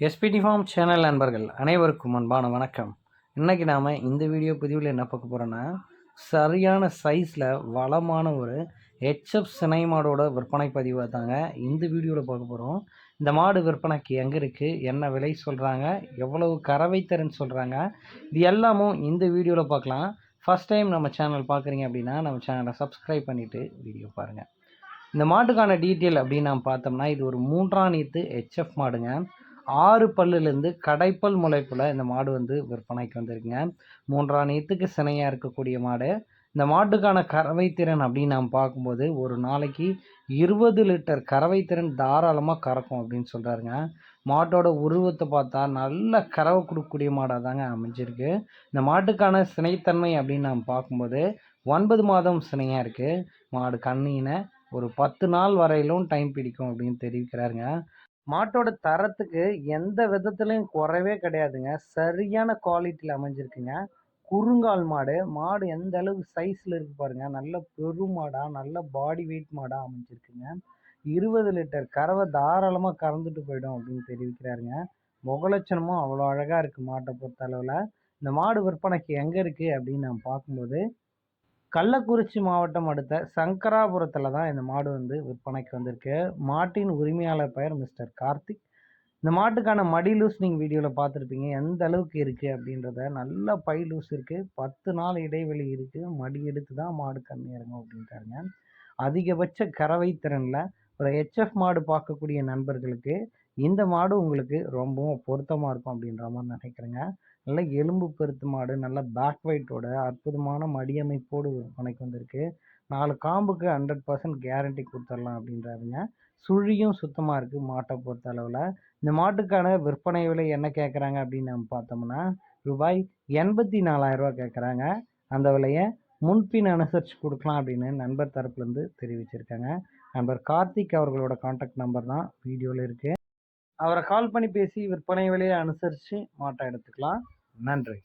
SPD form channel நண்பர்கள் அனைவருக்கும் அன்பான வணக்கம். இன்றைக்கி நாம் இந்த வீடியோ பதிவில் என்ன பார்க்க போகிறோன்னா சரியான சைஸில் வளமான ஒரு ஹெச்எஃப் சினை மாடோட விற்பனை பதிவை தாங்க இந்த வீடியோவில் பார்க்க போகிறோம் இந்த மாடு விற்பனைக்கு எங்கே இருக்குது என்ன விலை சொல்கிறாங்க எவ்வளவு கறவை தரேன்னு சொல்கிறாங்க இது எல்லாமும் இந்த வீடியோவில் பார்க்கலாம். ஃபஸ்ட் டைம் நம்ம சேனல் பார்க்குறீங்க அப்படின்னா நம்ம சேனலை சப்ஸ்கிரைப் பண்ணிவிட்டு வீடியோ பாருங்கள் இந்த மாட்டுக்கான டீட்டெயில் அப்படின்னு நாம் பார்த்தோம்னா இது ஒரு மூன்றாம் நீத்து ஹெச்எஃப் மாடுங்க. ஆறு பல்லுலேருந்து கடைப்பல் முளைப்பில் இந்த மாடு வந்து விற்பனைக்கு வந்திருக்குங்க. மூன்றாம் நீத்துக்கு சினையாக இருக்கக்கூடிய மாடு. இந்த மாட்டுக்கான கறவை திறன் அப்படின்னு நாம் பார்க்கும்போது ஒரு நாளைக்கு இருபது லிட்டர் கறவை திறன் தாராளமாக கறக்கும் அப்படின்னு சொல்கிறாருங்க மாட்டோட உருவத்தை பார்த்தா நல்ல கறவை கொடுக்கக்கூடிய மாடாக தாங்க அமைஞ்சிருக்கு. இந்த மாட்டுக்கான சினைத்தன்மை அப்படின்னு நாம் பார்க்கும்போது ஒன்பது மாதம் சினையாக இருக்குது மாடு கண்ணின ஒரு பத்து நாள் வரையிலும் டைம் பிடிக்கும் அப்படின்னு தெரிவிக்கிறாருங்க. மாட்டோட தரத்துக்கு எந்த விதத்துலையும் குறைவே கிடையாதுங்க. சரியான குவாலிட்டியில் அமைஞ்சிருக்குங்க. குறுங்கால் மாடு மாடு எந்த அளவுக்கு சைஸில் இருக்கு பாருங்க. நல்ல பெரும் மாடாக நல்ல பாடி வெயிட் மாடாக அமைஞ்சிருக்குங்க. இருபது லிட்டர் கறவை தாராளமாக கறந்துட்டு போயிடும் அப்படின்னு தெரிவிக்கிறாருங்க. முகலட்சணமும் அவ்வளோ அழகாக இருக்குது மாட்டை பொறுத்த அளவில். இந்த மாடு விற்பனைக்கு எங்கே இருக்குது அப்படின்னு நான் பார்க்கும்போது கள்ளக்குறிச்சி மாவட்டம் அடுத்த சங்கராபுரத்தில் தான் இந்த மாடு வந்து விற்பனைக்கு வந்திருக்கு. மாட்டின் உரிமையாளர் பெயர் மிஸ்டர் கார்த்திக். இந்த மாட்டுக்கான மடி லூஸ் நீங்கள் வீடியோவில் பார்த்துருப்பீங்க. எந்த அளவுக்கு இருக்குது அப்படின்றத நல்ல பை லூஸ் இருக்குது பத்து நாள் இடைவெளி இருக்குது மடி எடுத்து தான் மாடு கம்மி இறங்கும் அப்படின்ட்டாருங்க. அதிகபட்ச கறவை திறனில் ஒரு ஹெச்எஃப் மாடு பார்க்கக்கூடிய நண்பர்களுக்கு இந்த மாடு உங்களுக்கு ரொம்பவும் பொருத்தமாக இருக்கும் அப்படின்ற மாதிரி நினைக்கிறேங்க. நல்ல எலும்பு பெருத்து மாடு நல்ல பேக் வெயிட்டோட அற்புதமான மடியமைப்போடு விற்பனைக்கு வந்திருக்கு. நாலு காம்புக்கு ஹண்ட்ரட் பர்சன்ட் கேரண்டி கொடுத்துடலாம் அப்படின்றாருங்க. சுழியும் சுத்தமாக இருக்குது மாட்டை பொறுத்த அளவில். இந்த மாட்டுக்கான விற்பனை விலை என்ன கேட்குறாங்க அப்படின்னு நம்ம பார்த்தோம்னா ரூபாய் எண்பத்தி நாலாயிரரூவா கேட்குறாங்க அந்த விலையை முன்பின் அனுசரித்து கொடுக்கலாம் அப்படின்னு நண்பர் தரப்புலேருந்து தெரிவிச்சிருக்காங்க. நண்பர் கார்த்திக் அவர்களோட காண்டாக்ட் நம்பர் தான் வீடியோவில் இருக்குது அவரை கால் பண்ணி பேசி விற்பனை விலையை அனுசரித்து மாட்டை எடுத்துக்கலாம். நன்றி.